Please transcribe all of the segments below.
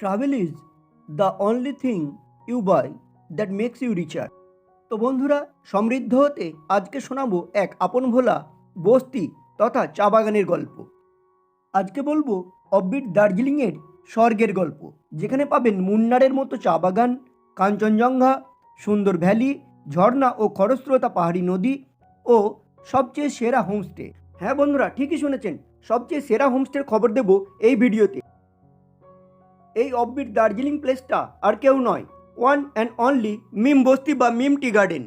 Travel is the only thing you buy that makes you richer তো বন্ধুরা, সমৃদ্ধ হতে আজকে শোনাবো এক আপন ভোলা বস্তি তথা চা বাগানের গল্প। আজকে বলব অববিট দার্জিলিংয়ের স্বর্গের গল্প, যেখানে পাবেন মুন্নারের মতো চা বাগান, কাঞ্চনজঙ্ঘা, সুন্দর ভ্যালি, ঝর্ণা ও খরস্রোতা পাহাড়ি নদী ও সবচেয়ে সেরা হোমস্টে। হ্যাঁ বন্ধুরা, ঠিকই শুনেছেন, সবচেয়ে সেরা হোমস্টের খবর দেব এই ভিডিওতে। এই অববিট দার্জিলিং প্লেসটা আর কেউ নয় ওয়ান অ্যান্ড অনলি মিম বস্তি বা মিম টি গার্ডেন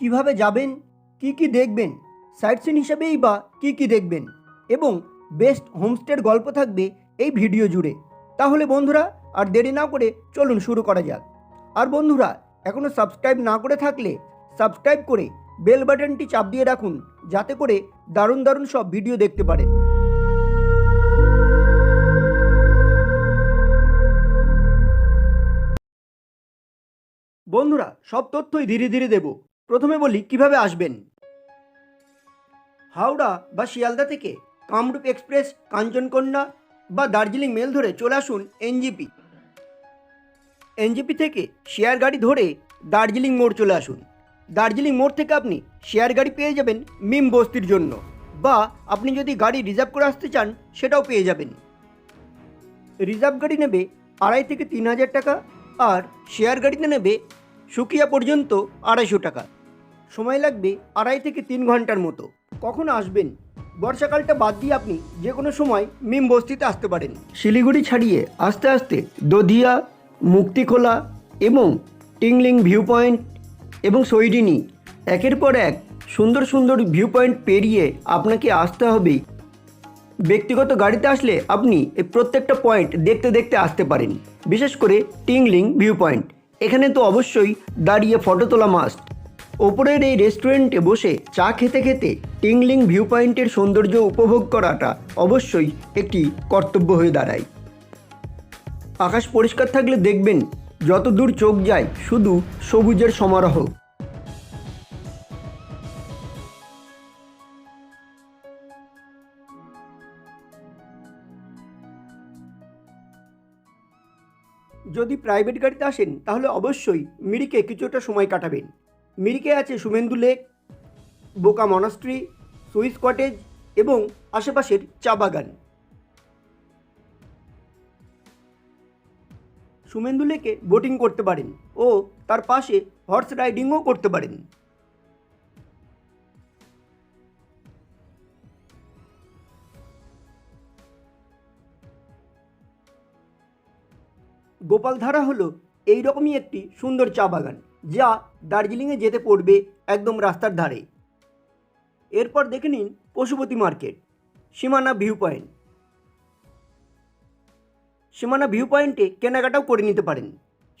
কীভাবে যাবেন, কি কি দেখবেন সাইট সিন হিসাবেই বা কি কি দেখবেন, এবং বেস্ট হোমস্টের গল্প থাকবে এই ভিডিও জুড়ে। তাহলে বন্ধুরা, আর দেরি না করে চলুন শুরু করা যাক। আর বন্ধুরা এখনও সাবস্ক্রাইব না করে থাকলে সাবস্ক্রাইব করে বেল বাটনটি চাপ দিয়ে রাখুন, যাতে করে দারুণ দারুণ সব ভিডিও দেখতে পারেন। বন্ধুরা, সব তথ্যই ধীরে ধীরে দেব। প্রথমে বলি, কীভাবে আসবেন? হাওড়া বা শিয়ালদা থেকে কামরূপ এক্সপ্রেস, কাঞ্চনকন্যা বা দার্জিলিং মেল ধরে চলে আসুন এনজিপি। এনজিপি থেকে শেয়ার গাড়ি ধরে দার্জিলিং মোড় চলে আসুন। দার্জিলিং মোড় থেকে আপনি শেয়ার গাড়ি পেয়ে যাবেন মিম বস্তির জন্য। বা আপনি যদি গাড়ি রিজার্ভ করে আসতে চান, সেটাও পেয়ে যাবেন। রিজার্ভ গাড়ি নেবে আড়াই থেকে তিন হাজার টাকা আর শেয়ার গাড়িতে নেবে সুকিয়া পর্যন্ত আড়াইশো টাকা। সময় লাগবে আড়াই থেকে তিন ঘণ্টার মতো। কখন আসবেন? বর্ষাকালটা বাদ দিয়ে আপনি যে কোনো সময় মিম বস্তিতে আসতে পারেন। শিলিগুড়ি ছাড়িয়ে আস্তে আস্তে দধিয়া, মুক্তিখোলা এবং টিংলিং ভিউ পয়েন্ট এবং সৈরিনি একের পর এক সুন্দর সুন্দর ভিউ পয়েন্ট পেরিয়ে আপনাকে আসতে হবে। ব্যক্তিগত গাড়িতে আসলে আপনি এই প্রত্যেকটা পয়েন্ট দেখতে দেখতে আসতে পারেন। বিশেষ করে টিংলিং ভিউ পয়েন্ট এখানে তো অবশ্যই দাঁড়িয়ে ফটো তোলা মাস্ট ওপরের এই রেস্টুরেন্টে বসে চা খেতে খেতে টিংলিং ভিউ পয়েন্টের সৌন্দর্য উপভোগ করাটা অবশ্যই একটি কর্তব্য হয়ে দাঁড়ায়। আকাশ পরিষ্কার থাকলে দেখবেন যত দূর চোখ যায়, শুধু সবুজের সমারোহ। যদি প্রাইভেট গাড়িতে আসেন, তাহলে অবশ্যই মিরিকে কিছুটা সময় কাটাবেন। মিরিকে আছে Sumendu lake, Boka monastery, Swiss cottage এবং আশেপাশের চা বাগান। সুমেন্দু লেকে বোটিং করতে পারেন ও তার পাশে হর্স রাইডিংও করতে পারেন। গোপালধারা হলো এই রকমই একটি সুন্দর চা বাগান, যা দার্জিলিংয়ে যেতে পড়বে একদম রাস্তার ধারে। এরপর দেখে নিন Pashupati market, Simana view point Simana view পয়েন্টে কেনাকাটাও করে নিতে পারেন।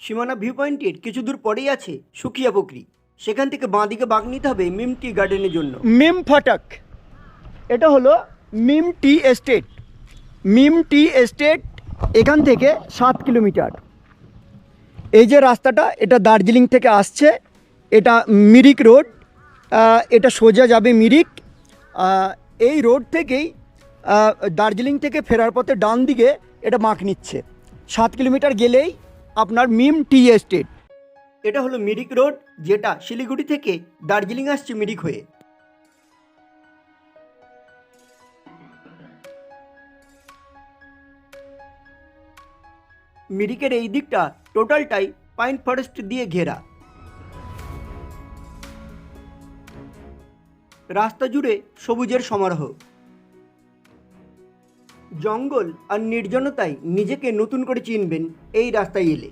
সীমানা ভিউ পয়েন্টের কিছু দূর পরেই আছে সুখিয়া পুকুরি সেখান থেকে বাঁ দিকে বাঁক নিতে হবে মিম টি গার্ডেনের জন্য। মিম ফাটাক। এটা হলো মিম টি এস্টেট। মিম টি এস্টেট এখান থেকে সাত কিলোমিটার। এই যে রাস্তাটা, এটা দার্জিলিং থেকে আসছে। এটা মিরিক রোড। এটা সোজা যাবে মিরিক। এই রোড থেকেই দার্জিলিং থেকে ফেরার পথে ডান দিকে এটা মাখ নিচ্ছে। সাত কিলোমিটার গেলেই আপনার মিম টি এস্টেট। এটা হলো মিরিক রোড, যেটা শিলিগুড়ি থেকে দার্জিলিং আসছে মিরিক হয়ে। মিরিকের এই দিকটা টোটালটাই পাইন ফরেস্ট দিয়ে ঘেরা। রাস্তা জুড়ে সবুজের সমারোহ। জঙ্গল আর নির্জনতায় নিজেকে নতুন করে চিনবেন এই রাস্তায় এলে।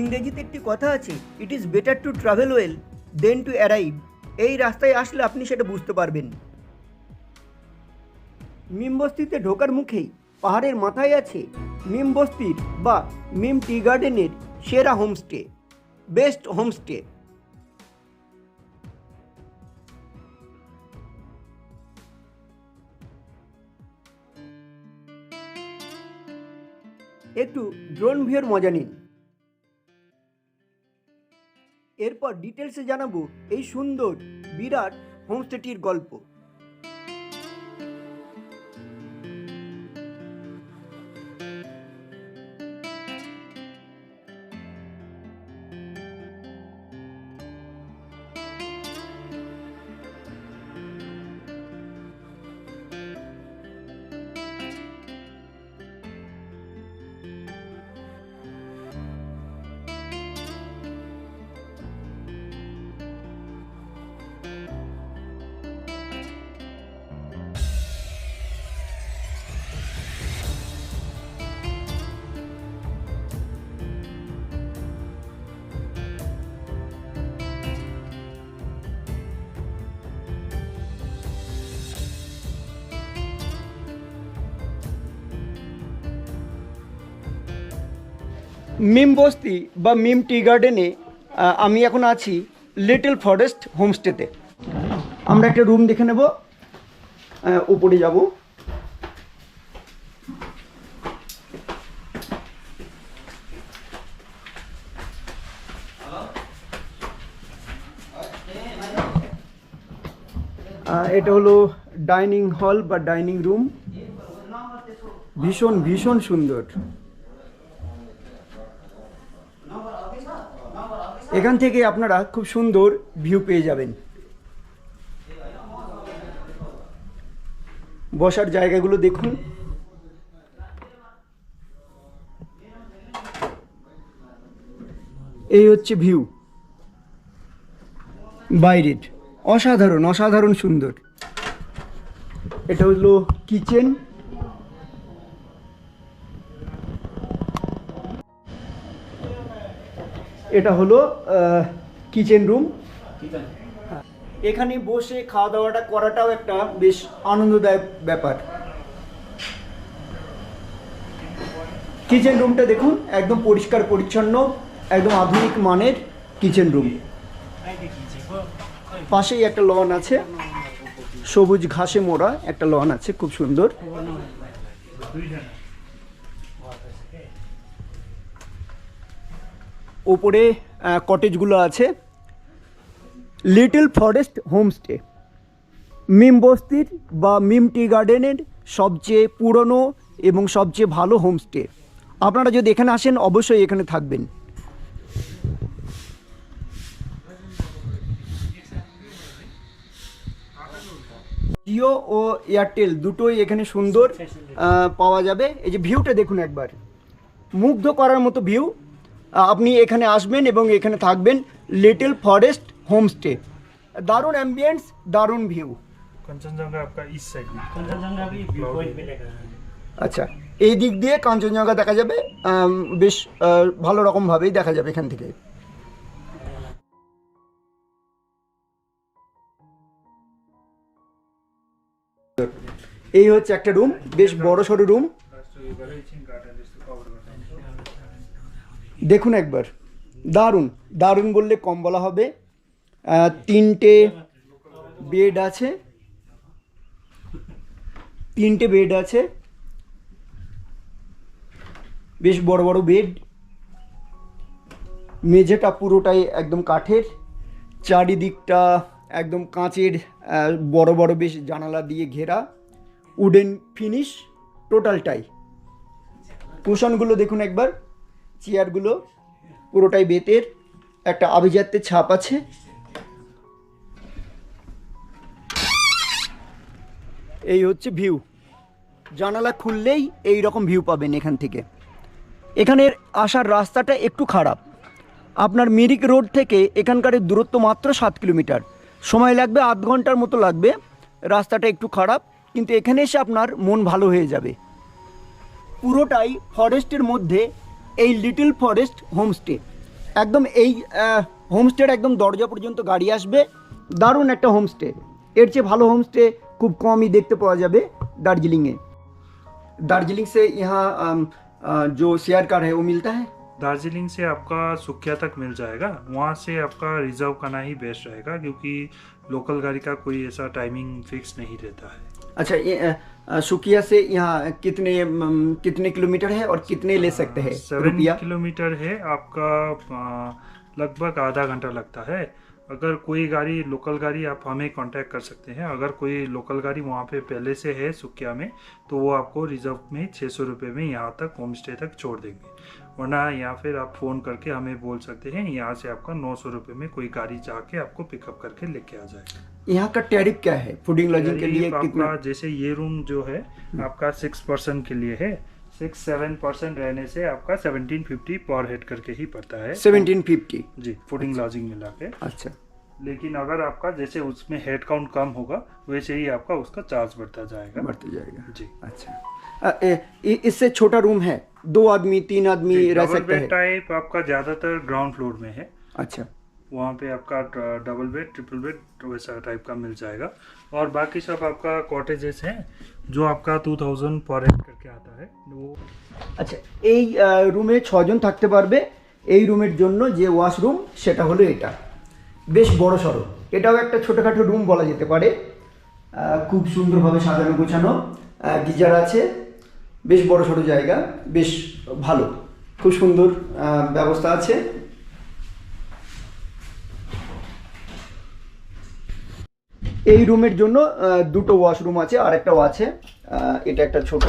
ইংরেজিতে একটি কথা আছে it is better to travel well than to arrive এই রাস্তায় আসলে আপনি সেটা বুঝতে পারবেন। মিমবস্তিতে ঢোকার মুখেই পাহাড়ের মাথায় আছে মিমবস্তির বা মিম টি গার্ডেনের সেরা হোমস্টে। বেস্ট হোমস্টে একটু ড্রোন ভিউর মজা নিন। এরপর ডিটেলসে জানাব এই সুন্দর, বিরাট হোমস্টেটির গল্প। মিম বস্তি বা মিম টি গার্ডেনে আমি এখন আছি লিটল ফরেস্ট হোমস্টেতে। আমরা একটা রুম দেখে নেব উপরে যাব। এটা হলো ডাইনিং হল বা ডাইনিং রুম। ভীষণ ভীষণ সুন্দর। এখান থেকে আপনারা খুব সুন্দর ভিউ পেয়ে যাবেন। বসার জায়গাগুলো দেখুন। এই হচ্ছে ভিউ বাইরের। অসাধারণ অসাধারণ সুন্দর। এটা হলো কিচেন এটা হলো কিচেন রুম এখানে বসে খাওয়া দাওয়াটা করাটাও একটা বেশ আনন্দদায়ক ব্যাপার। কিচেন রুমটা দেখুন, একদম পরিষ্কার পরিচ্ছন্ন, একদম আধুনিক মানের কিচেন রুম পাশেই একটা লন আছে। সবুজ ঘাসে মোড়া একটা লন আছে, খুব সুন্দর। ওপরে কটেজগুলো আছে। লিটল ফরেস্ট হোমস্টে মিম বস্তির বা মিম টি গার্ডেনের সবচেয়ে পুরনো এবং সবচেয়ে ভালো হোমস্টে আপনারা যদি এখানে আসেন, অবশ্যই এখানে থাকবেন। জিও ও এয়ারটেল দুটোই এখানে সুন্দর পাওয়া যাবে। এই যে ভিউটা দেখুন একবার। মুগ্ধ করার মতো ভিউ আপনি এখানে আসবেন এবং এখানে থাকবেন লিটল ফরেস্ট হোমস্টে দারুণ অ্যাম্বিয়েন্স দারুণ ভিউ আচ্ছা এই দিক দিয়ে কাঞ্চনজঙ্ঘা দেখা যাবে বেশ ভালো রকমভাবেই দেখা যাবে এখান থেকে। এই হচ্ছে একটা রুম বেশ বড় সড়ো রুম দেখুন একবার। দারুণ। দারুণ বললে কম বলা হবে। তিনটে বেড আছে। তিনটে বেড আছে। বেশ বড় বড় বেড। মেঝেটা পুরোটাই একদম কাঠের। চারিদিকটা একদম কাঁচের বড় বড় বেশ জানালা দিয়ে ঘেরা। উডেন ফিনিশ টোটালটাই। কুশনগুলো দেখুন একবার। চেয়ারগুলো পুরোটাই বেতের, একটা আভিজাত্যের ছাপ আছে। এই হচ্ছে ভিউ। জানালা খুললেই এই রকম ভিউ পাবেন এখান থেকে। এখানের আসার রাস্তাটা একটু খারাপ। আপনার মিরিক রোড থেকে এখানকার দূরত্ব মাত্র সাত কিলোমিটার। সময় লাগবে আধ ঘণ্টার মতো লাগবে। রাস্তাটা একটু খারাপ, কিন্তু এখানে এসে আপনার মন ভালো হয়ে যাবে। পুরোটাই ফরেস্টের মধ্যে এই লিটল ফরেস্ট হোমস্টে একদম এই হোমস্টের একদম দরজা পর্যন্ত গাড়ি আসবে দারুণ একটা হোমস্টে এর চেয়ে ভালো হোমস্টে খুব কমই দেখতে পাওয়া যাবে দার্জিলিংয়ে दार्जिलिंग से यहाँ अम, अ, जो शेयर कार है वो मिलता है दार्जिलिंग से आपका सुखिया तक मिल जाएगा वहाँ से आपका रिजर्व करना ही बेस्ट रहेगा क्योंकि लोकल गाड़ी का कोई ऐसा टाइमिंग फिक्स नहीं रहता है अच्छा ये अ, अ, सुकिया से यहाँ कितने कितने किलोमीटर है और कितने ले सकते हैं? सेवन रुपया? किलोमीटर है आपका लगभग आधा घंटा लगता है। अगर कोई गाड़ी लोकल गाड़ी आप हमें कांटेक्ट कर सकते हैं। अगर कोई लोकल गाड़ी वहाँ पे पहले से है सुकिया में तो वो आपको रिज़र्व में छः सौ रुपये में यहाँ तक होम स्टे तक छोड़ देंगे। वरना या फिर आप फ़ोन करके हमें बोल सकते हैं यहाँ से आपका नौ सौ रुपये में कोई गाड़ी जाके आपको पिकअप करके लेके आ जाएगा। यहाँ का टैरिफ क्या है? फूडिंग लॉजिंग के लिए कितना? जैसे ये रूम जो है आपका सिक्स परसेंट के लिए है। सिक्स सेवन परसेंट रहने से आपका सेवनटीन फिफ्टी पर हेड करके ही पड़ता है। सेवनटीन फिफ्टी जी फूडिंग लॉजिंग मिला के अच्छा। लेकिन अगर आपका जैसे उसमें हेड काउंट कम होगा वैसे ही आपका उसका चार्ज बढ़ता जाएगा। बढ़ता जाएगा। जी। अच्छा। इससे छोटा रूम है? दो आदमी तीन आदमी रह सकते हैं? टाइप आपका ज़्यादातर ग्राउंड फ्लोर में है। अच्छा। वहाँ पे आपका डबल बेड ट्रिपल बेड वैसा टाइप का मिल जाएगा और बाकी सब आपका कॉटेजेस हैं जो आपका टू थाउजेंड पर हेड करके आता है वो আচ্ছা এই রুমে ছজন থাকতে পারবে এই রুমের জন্য যে ওয়াশরুম সেটা হলো এটা বেশ বড় সড়ো এটাও একটা ছোটোখাটো রুম বলা যেতে পারে আহ, খুব সুন্দরভাবে সাজানো গোছানো গিজার আছে বেশ বড় সড়ো জায়গা বেশ ভালো খুব সুন্দর আহ, ব্যবস্থা আছে এই রুমের জন্য দুটো ওয়াশরুম আছে আর একটাও আছে। এটা একটা ছোট।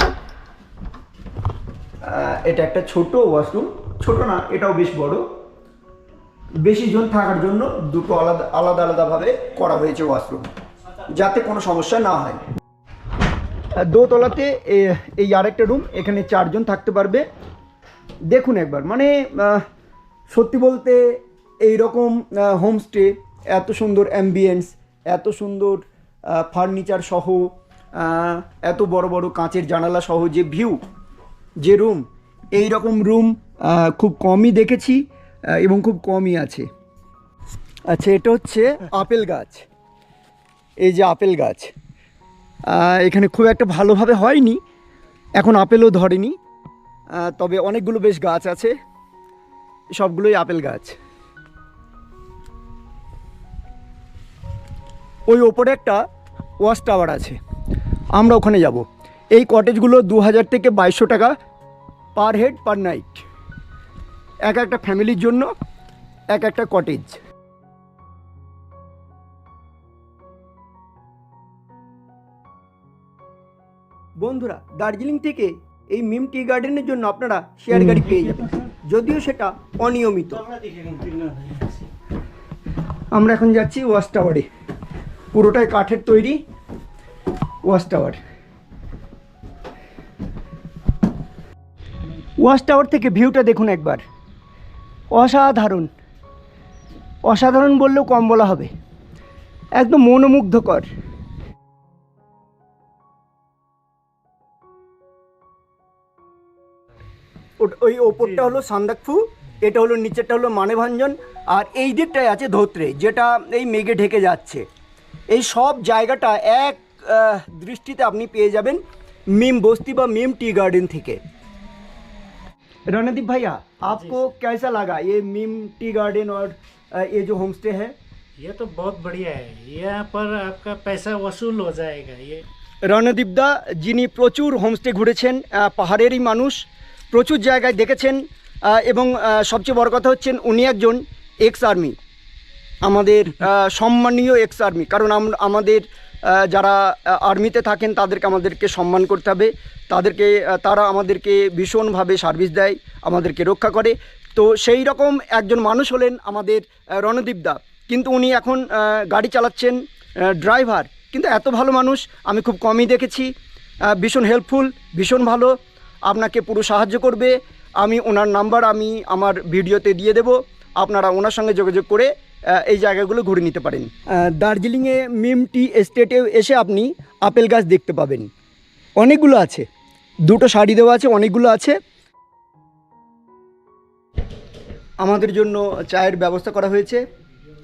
এটা একটা ছোট ওয়াশরুম ছোট না, এটাও বেশ বড়। বেশি জন থাকার জন্য দুটো আলাদা আলাদা আলাদাভাবে করা হয়েছে ওয়াশরুম যাতে কোনো সমস্যা না হয়। দোতলাতে এই আরেকটা রুম এখানে চারজন থাকতে পারবে। দেখুন একবার মানে সত্যি বলতে এই রকম হোমস্টে এত সুন্দর অ্যাম্বিয়েন্স এত সুন্দর ফার্নিচার সহ এত বড় বড় কাঁচের জানালা সহ যে ভিউ যে রুম এই রকম রুম খুব কমই দেখেছি এবং খুব কমই আছে। আচ্ছা এটা হচ্ছে আপেল গাছ। এই যে আপেল গাছ এখানে খুব একটা ভালোভাবে হয়নি, এখন আপেলও ধরেনি তবে অনেকগুলো বেশ গাছ আছে, সবগুলোই আপেল গাছ। ওই ওপরে একটা ওয়াচ টাওয়ার আছে। আমরা ওখানে যাব। এই কটেজগুলো দু হাজার থেকে বাইশশো টাকা পার হেড, পার নাইট। এক একটা ফ্যামিলির জন্য, এক একটা কটেজ। বন্ধুরা, দার্জিলিং থেকে এই মিম টি গার্ডেনের জন্য আপনারা শেয়ার গাড়ি পেয়ে যাবেন। যদিও সেটা অনিয়মিত। আমরা এখন যাচ্ছি ওয়াচ টাওয়ারে। পুরোটাই কাঠের তৈরি ওয়াচ টাওয়ার। ওয়াচ টাওয়ার থেকে ভিউটা দেখুন একবার। অসাধারণ। অসাধারণ বললেও কম বলা হবে। একদম মনোমুগ্ধকর। ওই ওপরটা হলো সান্দাকফু, এটা হলো নিচেরটা হলো মানেভাঞ্জন, আর এই দিকটায় আছে ধোত্রে, যেটা এই মেঘে ঢেকে যাচ্ছে। এই সব জায়গাটা এক আহ, দৃষ্টিতে আপনি পেয়ে যাবেন মিম বস্তি বা মিম टी गार्डन থেকে रणदीप भैया आपको कैसा लगा ये मीम टी गार्डन और अ, ये जो होम स्टे है ये तो बहुत बढ़िया है यहाँ पर आपका पैसा वसूल हो जाएगा ये রণদীপদা যিনি প্রচুর হোমস্টে ঘুরেছেন আহ, পাহাড়েরই মানুষ প্রচুর জায়গায় দেখেছেন আহ, এবং আহ, সবচেয়ে বড় কথা হচ্ছেন উনি একজন এক্স আর্মি আমাদের সম্মানীয় এক্স আর্মি কারণ আম- আমাদের যারা আর্মিতে থাকেন তাদেরকে আমাদেরকে সম্মান করতে হবে। তাদেরকে তারা আমাদেরকে ভীষণভাবে সার্ভিস দেয় আমাদেরকে রক্ষা করে। তো সেই রকম একজন মানুষ হলেন আমাদের আহ, রণদীপদা কিন্তু উনি এখন গাড়ি চালাচ্ছেন ড্রাইভার কিন্তু এত ভালো মানুষ আমি খুব কমই দেখেছি। ভীষণ হেল্পফুল ভীষণ ভালো। আপনাকে পুরো সাহায্য করবে। আমি ওনার নাম্বার আমি আমার ভিডিওতে দিয়ে দেব। আপনারা ওনার সঙ্গে যোগাযোগ করে এই জায়গাগুলো ঘুরে নিতে পারেন। দার্জিলিংয়ে মিম টি এসে আপনি আপেল গাছ দেখতে পাবেন। অনেকগুলো আছে। দুটো শাড়ি দেওয়া আছে, অনেকগুলো আছে। আমাদের জন্য চায়ের ব্যবস্থা করা হয়েছে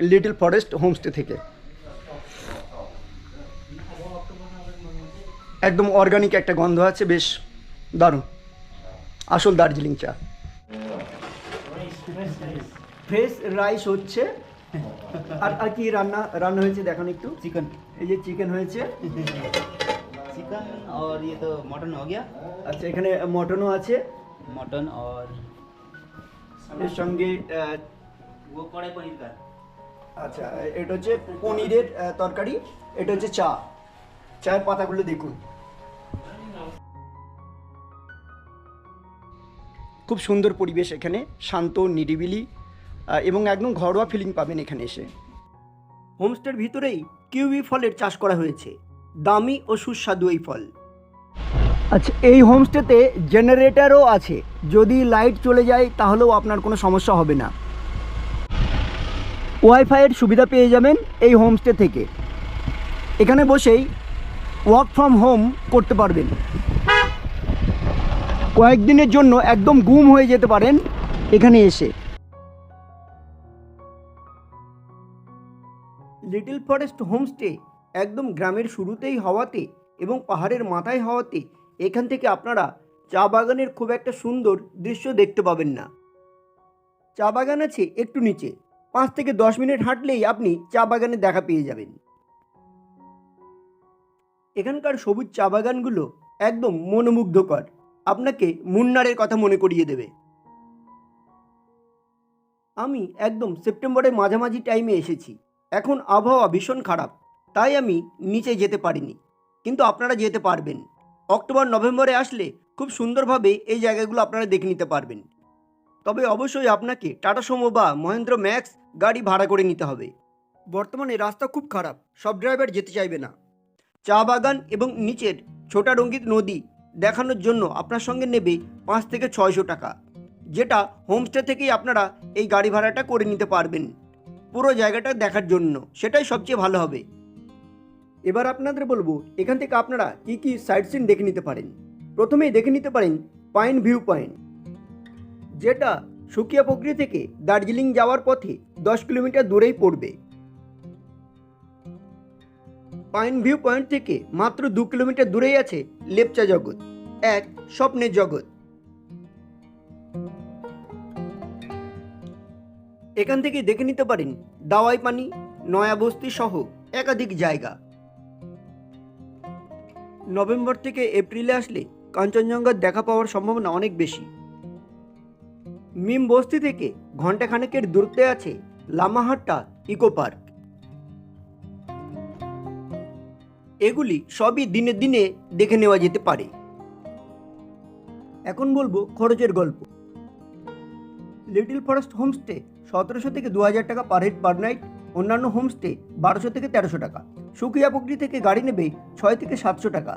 লিটল ফরেস্ট হোমস্টে থেকে। একদম অর্গানিক একটা গন্ধ আছে, বেশ দারুণ। আসল দার্জিলিং চা। ফ্রেশ রাইস হচ্ছে আর আর কি রান্না রান্না হয়েছে দেখান একটু चिकन এই যে চিকেন হয়েছে चिकन और ये तो मटन हो गया আচ্ছা এখানে মটনও আছে मटन और এর সঙ্গে আহ, वो कढ़ाई पनीर का আচ্ছা এটা হচ্ছে পনিরের আহ, তরকারি এটা হচ্ছে চা চায়ের পাতাগুলো দেখুন খুব সুন্দর পরিবেশ এখানে শান্ত নিরিবিলি আহ, এবং একদম ঘরোয়া ফিলিং পাবেন এখানে এসে। হোমস্টের ভিতরেই কিউবি ফলের চাষ করা হয়েছে। দামি ও সুস্বাদু এই ফল। আচ্ছা এই হোমস্টেতে জেনারেটরও আছে। যদি লাইট চলে যায় তাহলেও আপনার কোনো সমস্যা হবে না। ওয়াইফাইয়ের সুবিধা পেয়ে যাবেন এই হোমস্টে থেকে। এখানে বসেই ওয়ার্ক ফ্রম হোম করতে পারবেন। কয়েকদিনের জন্য একদম গুম হয়ে যেতে পারেন এখানে এসে। লিটল ফরেস্ট হোমস্টে, একদম গ্রামের শুরুতেই হওয়াতে এবং পাহাড়ের মাথায় হওয়াতে এখান থেকে আপনারা চা বাগানের খুব একটা সুন্দর দৃশ্য দেখতে পাবেন না। চা বাগান আছে একটু নিচে, পাঁচ থেকে দশ মিনিট হাঁটলেই আপনি চা বাগানে দেখা পেয়ে যাবেন। এখানকার সবুজ চা বাগানগুলো একদম মনোমুগ্ধকর, আপনাকে মুন্নারের কথা মনে করিয়ে দেবে। আমি একদম সেপ্টেম্বরের মাঝামাঝি টাইমে এসেছি। এখন আবহাওয়া ভীষণ খারাপ, তাই আমি নিচে যেতে পারিনি। কিন্তু আপনারা যেতে পারবেন। অক্টোবর, নভেম্বরে আসলে খুব সুন্দরভাবে এই জায়গাগুলো আপনারা দেখে নিতে পারবেন। তবে অবশ্যই আপনাকে টাটা সুমো বা মহেন্দ্র ম্যাক্স গাড়ি ভাড়া করে নিতে হবে। বর্তমানে রাস্তা খুব খারাপ, সব ড্রাইভার যেতে চাইবে না। চা বাগান এবং নিচের ছোটা রঙ্গিত নদী দেখানোর জন্য আপনার সঙ্গে নেবে পাঁচ থেকে ছয়শো টাকা, যেটা হোমস্টে থেকেই আপনারা এই গাড়ি ভাড়াটা করে নিতে পারবেন। পুরো জায়গাটা দেখার জন্য। সেটাই সবচেয়ে ভালো হবে। এবার আপনাদের বলব, এখান থেকে আপনারা কি কি সাইট সিন দেখে নিতে পারেন। প্রথমেই দেখে নিতে পারেন পাইন ভিউ পয়েন্ট যেটা সুকিয়া পকরি থেকে দার্জিলিং যাওয়ার পথে দশ কিলোমিটার দূরেই পড়বে। পাইন ভিউ পয়েন্ট থেকে মাত্র দু কিলোমিটার দূরেই আছে লেপচা জগৎ, এক স্বপ্নের জগৎ। এখান থেকে দেখে নিতে পারেন দাওয়াই পানি নয়াবস্তি সহ একাধিক জায়গা। নভেম্বর থেকে এপ্রিলে আসলে কাঞ্চনজঙ্ঘার দেখা পাওয়ার সম্ভাবনা অনেক বেশি। মিম বস্তি থেকে ঘন্টাখানেকের দূরত্বে আছে লামাহাট্টা ইকো পার্ক। এগুলি সবই দিনে দিনে দেখে নেওয়া যেতে পারে। এখন বলব খরচের গল্প। লিটল ফরেস্ট হোমস্টে সতেরোশো থেকে দু হাজার টাকা পার হেড পার নাইট অন্যান্য হোমস্টে বারোশো থেকে তেরোশো টাকা। সুকিয়া পুকুরি থেকে গাড়ি নেবে ছয় থেকে সাতশো টাকা।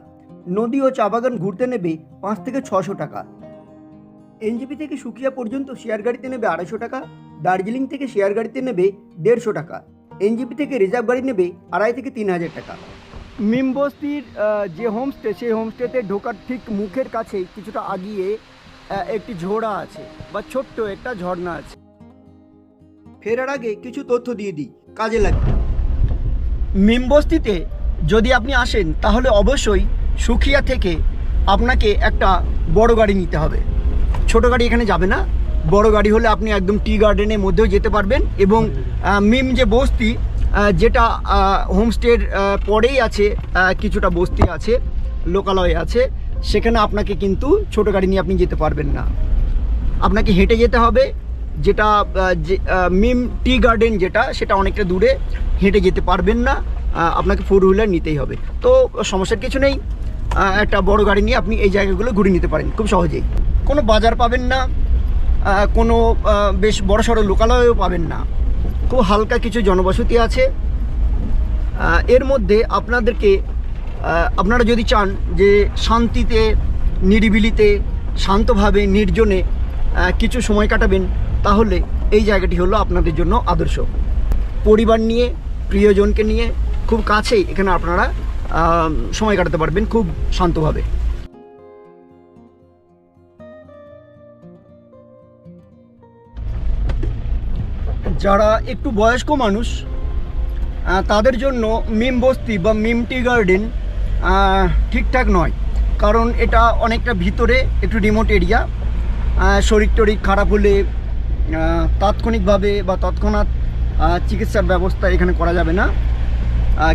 নদী ও চা বাগান ঘুরতে নেবে পাঁচ থেকে ছশো টাকা। এনজিপি থেকে সুকিয়া পর্যন্ত শেয়ার গাড়িতে নেবে আড়াইশো টাকা, দার্জিলিং থেকে শেয়ার গাড়িতে নেবে দেড়শো টাকা। এনজিপি থেকে রিজার্ভ গাড়ি নেবে আড়াই থেকে তিন হাজার টাকা। মিমবস্তির যে হোমস্টে সেই হোমস্টেতে ঢোকার ঠিক মুখের কাছেই কিছুটা আগিয়ে একটি ঝোড়া আছে বা ছোট্ট একটা ঝর্ণা আছে। ফেরার আগে কিছু তথ্য দিয়ে দিই। কাজে লাগবে। মিমবস্তিতে যদি আপনি আসেন, তাহলে অবশ্যই সুখিয়া থেকে আপনাকে একটা বড় গাড়ি নিতে হবে। ছোট গাড়ি এখানে যাবে না। বড় গাড়ি হলে আপনি একদম টি গার্ডেনের মধ্যেও যেতে পারবেন এবং মিম যে বস্তি যেটা হোমস্টের পরেই আছে কিছুটা বস্তি আছে, লোকালয় আছে, সেখানে আপনাকে কিন্তু ছোট গাড়ি নিয়ে আপনি যেতে পারবেন না। আপনাকে হেঁটে যেতে হবে যেটা মিম টি গার্ডেন যেটা, সেটা অনেকটা দূরে হেঁটে যেতে পারবেন না আপনাকে ফোর হুইলার নিতেই হবে। তো সমস্যার কিছু নেই একটা বড় গাড়ি নিয়ে আপনি এই জায়গাগুলো ঘুরে নিতে পারেন, খুব সহজেই। কোনো বাজার পাবেন না কোনো বেশ বড় সড়ো লোকালয়ও পাবেন না। খুব হালকা কিছু জনবসতি আছে। এর মধ্যে আপনাদেরকে আপনারা যদি চান যে শান্তিতে, নিরিবিলিতে, শান্তভাবে, নির্জনে কিছু সময় কাটাবেন তাহলে এই জায়গাটি হলো আপনাদের জন্য আদর্শ। পরিবার নিয়ে, প্রিয়জনকে নিয়ে খুব কাছেই এখানে আপনারা সময় কাটাতে পারবেন খুব শান্তভাবে। যারা একটু বয়স্ক মানুষ তাদের জন্য মিম বস্তি বা মিম টি গার্ডেন ঠিকঠাক নয়। কারণ এটা অনেকটা ভিতরে, একটু রিমোট এরিয়া শরীর টরির খারাপ হলে তাৎক্ষণিকভাবে বা তৎক্ষণাৎ চিকিৎসার ব্যবস্থা এখানে করা যাবে না।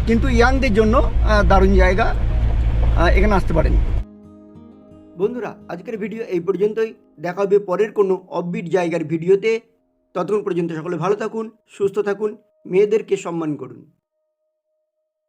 কিন্তু ইয়াংদের জন্য দারুণ জায়গা এখানে আসতে পারেন। বন্ধুরা, আজকের ভিডিও এই পর্যন্তই। দেখা হবে পরের কোনো অববিট জায়গার ভিডিওতে। ততক্ষণ পর্যন্ত সকলে ভালো থাকুন, সুস্থ থাকুন, মেয়েদেরকে সম্মান করুন।